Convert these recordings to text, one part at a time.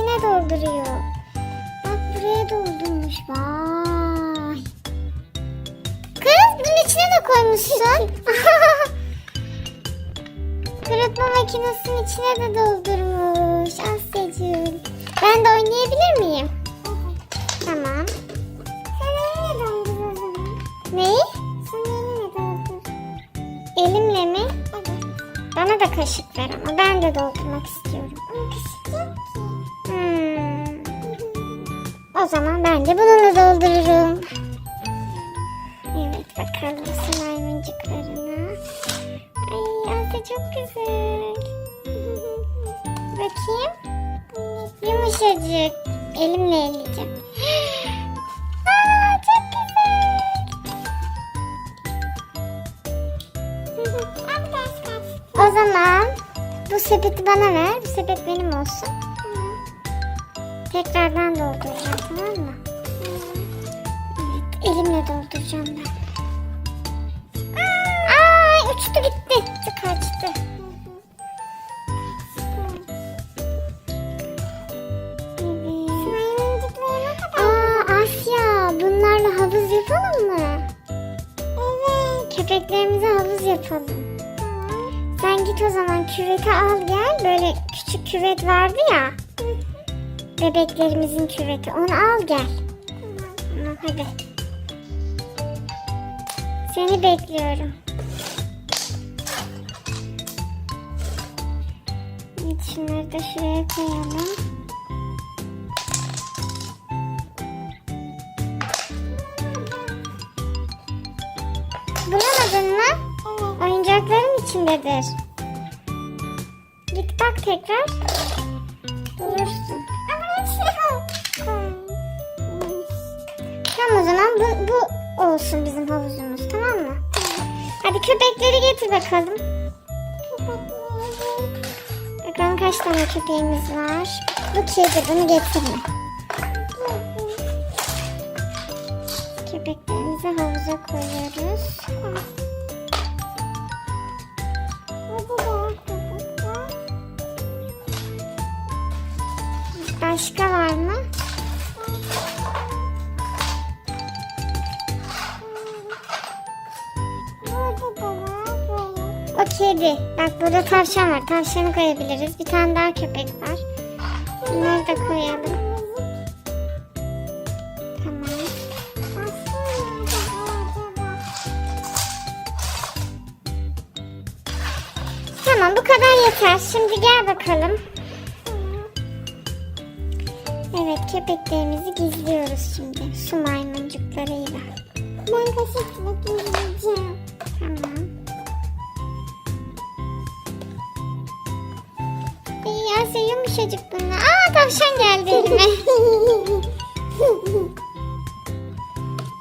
içine dolduruyor. Bak buraya doldurmuş. Vay. Kız bunun içine de koymuşsun. Kurutma makinesinin içine de doldurmuş. Asya'cığım. Ben de oynayabilir miyim? Tamam. Sen elinle doldur o zaman. Neyi? Sen elinle doldur. Elimle mi? Evet. Bana da kaşık ver ama ben de doldurmak istiyorum. O zaman ben de bununla doldururum. Evet bakalım slime'ıncıklarına. Ay Asya çok güzel. Bakayım. Yumuşacık. Elimle eleyeceğim. Aa, çok. O zaman bu sepeti bana ver. Bu sepet benim olsun. Tekrardan dolduracağım tamam mı? Evet elimle dolduracağım ben. Ay uçtu gitti. Kaçtı. Aa Asya bunlarla havuz yapalım mı? Evet. Köpeklerimize havuz yapalım. Tamam. Sen git o zaman küveti al gel. Böyle küçük küvet vardı ya. Bebeklerimizin küveti. Onu al gel. Tamam hadi. Seni bekliyorum. Şunları da şuraya koyalım. Bulamadın mı? Evet. Oyuncakların içindedir. Git bak tekrar. Bulursun. O zaman bu, bu olsun bizim havuzumuz tamam mı? Hadi köpekleri getir bakalım. Bakalım kaç tane köpeğimiz var. Bu kedi bunu getirme. Köpeklerimizi havuza koyuyoruz. Başka var mı? Kedi. Bak burada tavşan var. Tavşanı koyabiliriz. Bir tane daha köpek var. Bunları da koyalım. Tamam. Tamam bu kadar yeter. Şimdi gel bakalım. Evet köpeklerimizi gizliyoruz şimdi. Su maymuncuklarıyla. Ben kaşıkla giyeceğim. Yumuşacık bunlar. Aa tavşan geldi elime.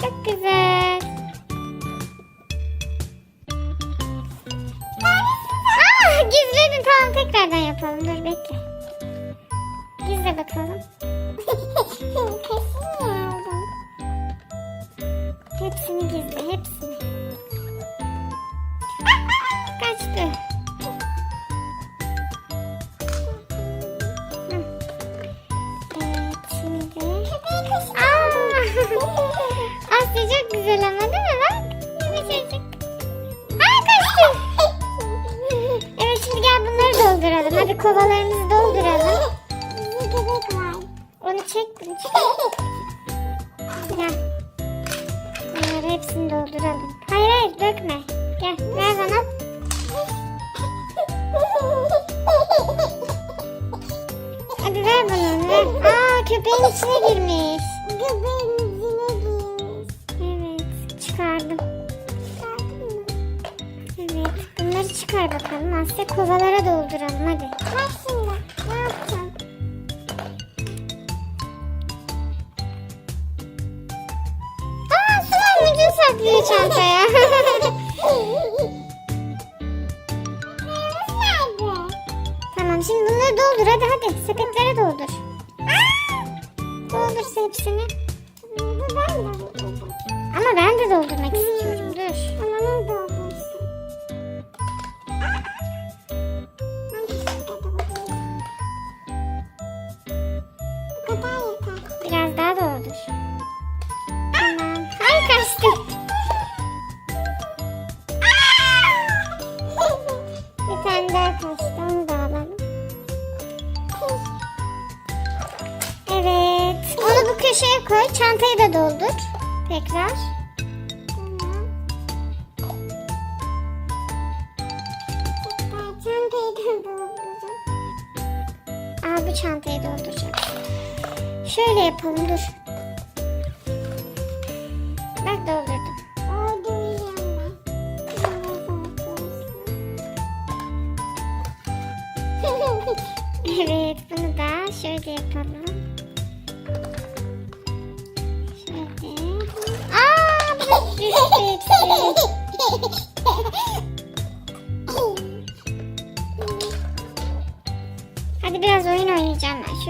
Çok güzel. Aa gizledin tamam tekrardan yapalım. Dur bekle. Gizle bakalım. dolduralım. Çıkar bakalım. Asya kovalara dolduralım hadi. Bak şimdi. Ne yapacağım? Aa su maymuncuğu saklıyor çantaya. Tamam şimdi bunları doldur hadi hadi. Sepetlere doldur. Doldur hepsini. Ama ben de doldurmak istiyorum. Çantayı dolduracağım. Şöyle yapalım dur.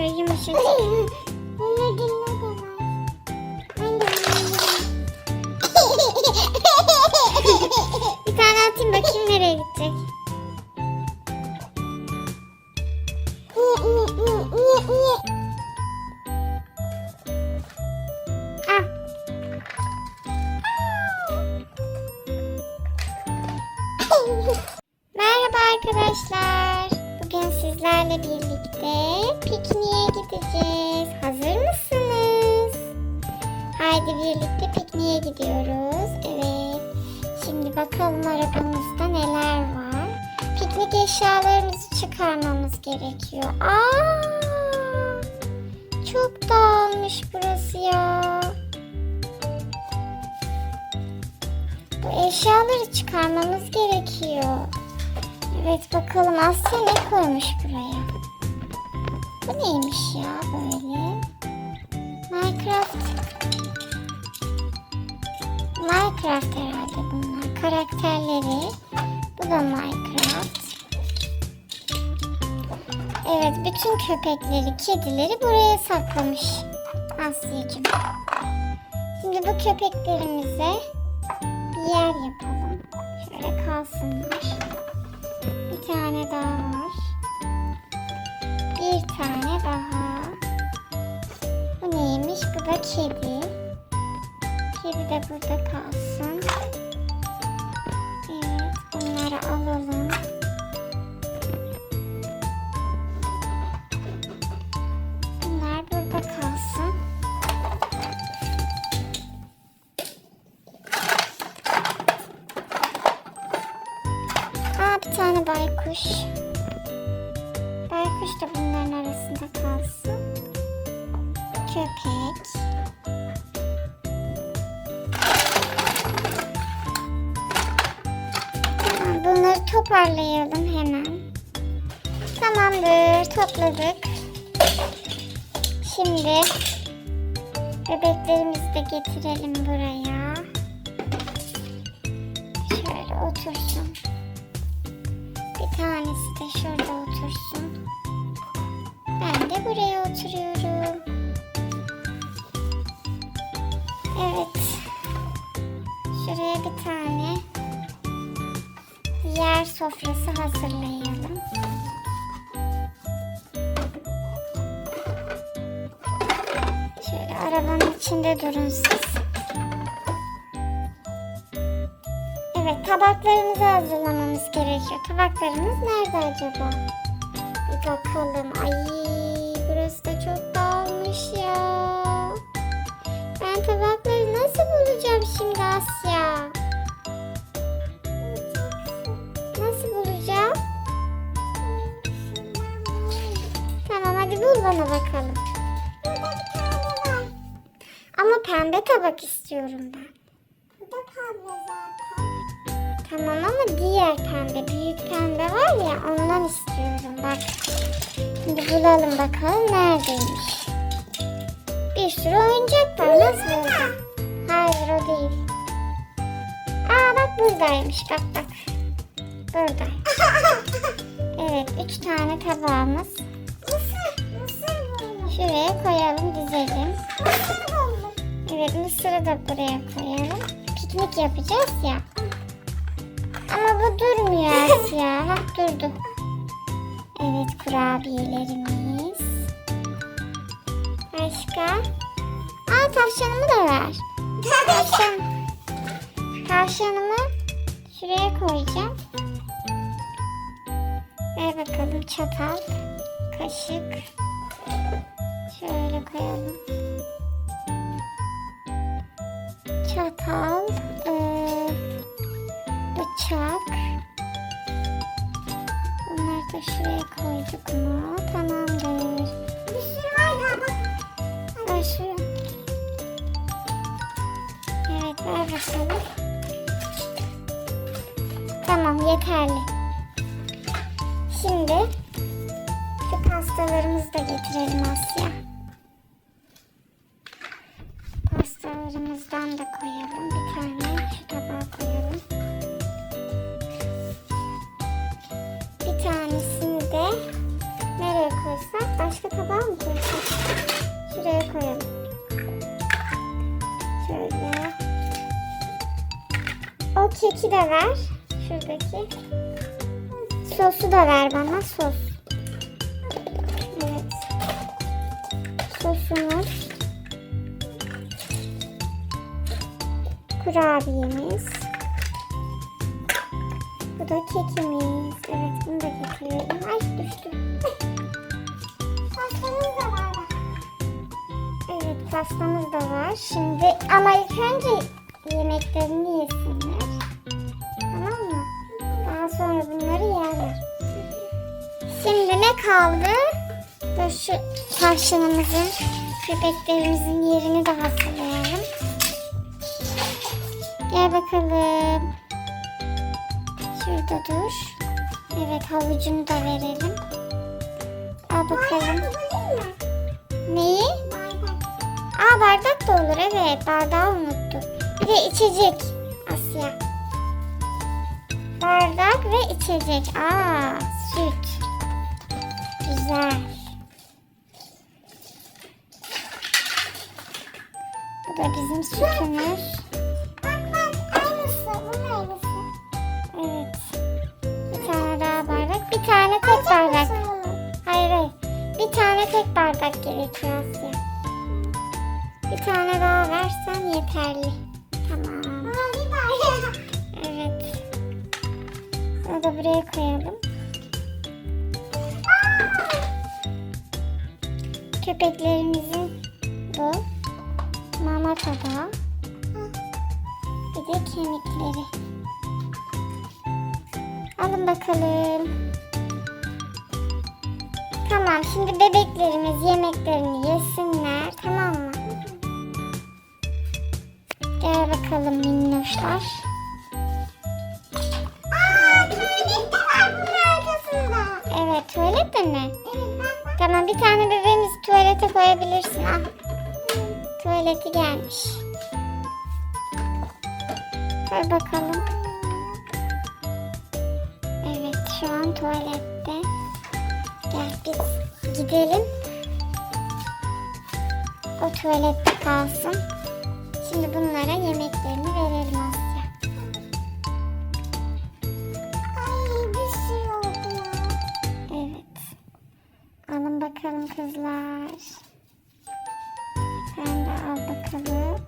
Ben. Şöyle yumuşacık. Bunu dinle Bir tane atayım bakayım nereye gidecek. Ah. Merhaba arkadaşlar. Sizlerle birlikte pikniğe gideceğiz. Hazır mısınız? Haydi birlikte pikniğe gidiyoruz. Evet. Şimdi bakalım arabamızda neler var. Piknik eşyalarımızı çıkarmamız gerekiyor. Aa! Çok dağılmış burası ya. Bu eşyaları çıkarmamız gerekiyor. Evet bakalım Asya ne koymuş buraya? Bu neymiş ya böyle? Minecraft. Minecraft herhalde bunlar. Karakterleri. Bu da Minecraft. Evet bütün köpekleri, kedileri buraya saklamış Asya'cığım. Şimdi bu köpeklerimize bir yer yapalım. Şöyle kalsınlar. Neymiş? Bu da kedi. Kedi de burada kalsın. Evet, bunları alalım. Bunlar burada kalsın. Aa bir tane baykuş. Baykuş da bunların arasında kalsın. Köpek. Tamam bunları toparlayalım hemen. Tamamdır topladık. Şimdi bebeklerimizi de getirelim buraya. Şöyle otursun. Bir tanesi de şurada otursun. Ben de buraya oturuyorum. Evet. Şuraya bir tane yer sofrası hazırlayalım. Şöyle arabanın içinde durun siz. Evet tabaklarımızı hazırlamamız gerekiyor. Tabaklarımız nerede acaba? Bir bakalım. Ay burası da çok dağılmış ya. Ben tabakları nasıl bulacağım şimdi Asya? Nasıl bulacağım? Tamam hadi bul bana bakalım. Ama pembe tabak istiyorum ben. Bu da pembe zaten. Tamam ama diğer pembe, büyük pembe var ya ondan istiyorum bak. Şimdi bulalım bakalım neredeymiş. Bir sürü oyuncak var nasıl olacak? Hayır o değil. Aa bak buradaymış bak bak. Buradaymış. Evet üç tane tabağımız. Şuraya koyalım dizelim. Evet mısırı da buraya koyalım. Piknik yapacağız ya. Ama bu durmuyor Asya. Bak durdu. Evet kurabiyelerimiz. Başka? Aa tavşanımı da ver. Tavşan. Tavşanımı şuraya koyacağım. Ver bakalım çatal, kaşık. Şöyle koyalım. çatal, ee, bıçak. Bunları da şuraya koyduk mu? Tamamdır. Ver. Tamam yeterli. Şimdi şu pastalarımızı da getirelim Asya. Keki de ver. Şuradaki. Sosu da ver bana. Sos. Evet. Sosumuz. Kurabiyemiz. Bu da kekimiz. Evet bunu da getirelim. Ay düştü. Pastamız da var. Evet pastamız da var. Şimdi ama ilk önce yemeklerini yesinler. Sonra bunları yerler. Şimdi ne kaldı? Dur şu tavşanımızın, köpeklerimizin yerini de hazırlayalım. Gel bakalım. Şurada dur. Evet havucunu da verelim. Al bakalım. Neyi? Bardak. Aa bardak da olur evet bardağı unuttuk. Bir de içecek. Bardak ve içecek. Aa süt. Güzel. Bu da bizim sütümüz. Bak bak aynısı. Bunun aynısı. Evet. Bir tane daha bardak. Bir tane tek bardak. Hayır hayır. Bir tane tek bardak gerekiyor Asya. Bir tane daha versen yeterli. Tamam. Bunu da buraya koyalım. Köpeklerimizin bu mama tabağı. Bir de kemikleri. Alın bakalım. Tamam şimdi bebeklerimiz yemeklerini yesinler tamam mı? Gel bakalım minnoşlar. De mi? Evet. Tamam bir tane bebeğimizi tuvalete koyabilirsin. Al. Tuvaleti gelmiş. Koy bakalım. Evet şu an tuvalette. Gel biz gidelim. O tuvalette kalsın. Şimdi bunlara yemeklerini verelim Asya. Bakalım kızlar. Sen de al bakalım.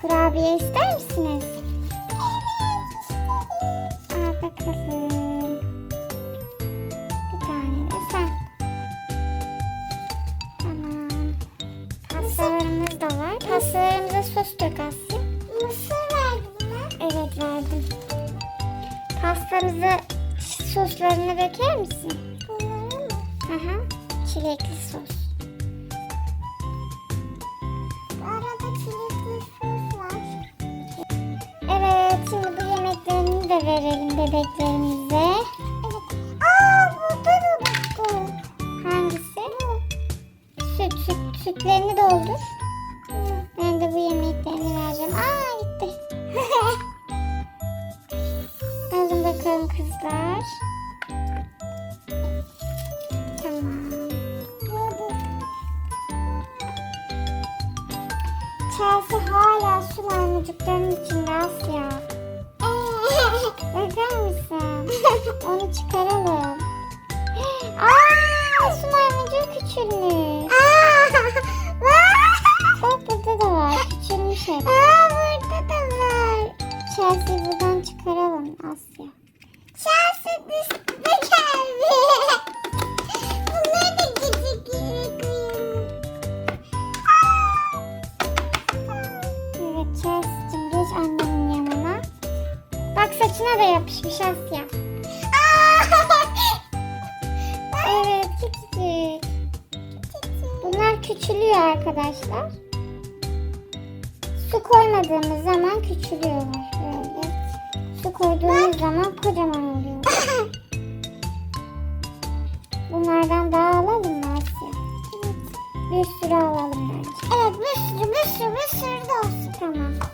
Kurabiye ister misiniz? Misin? Bunları mı? Aha, çilekli sos. Çıkaralım. Aa, su küçülmüş. Küçülüyor arkadaşlar. Su koymadığımız zaman küçülüyorlar böyle. Su koyduğumuz zaman kocaman oluyor. Bunlardan daha alalım mı Asya? Bir sürü alalım bence. Evet bir sürü bir sürü bir sürü de olsun. Tamam.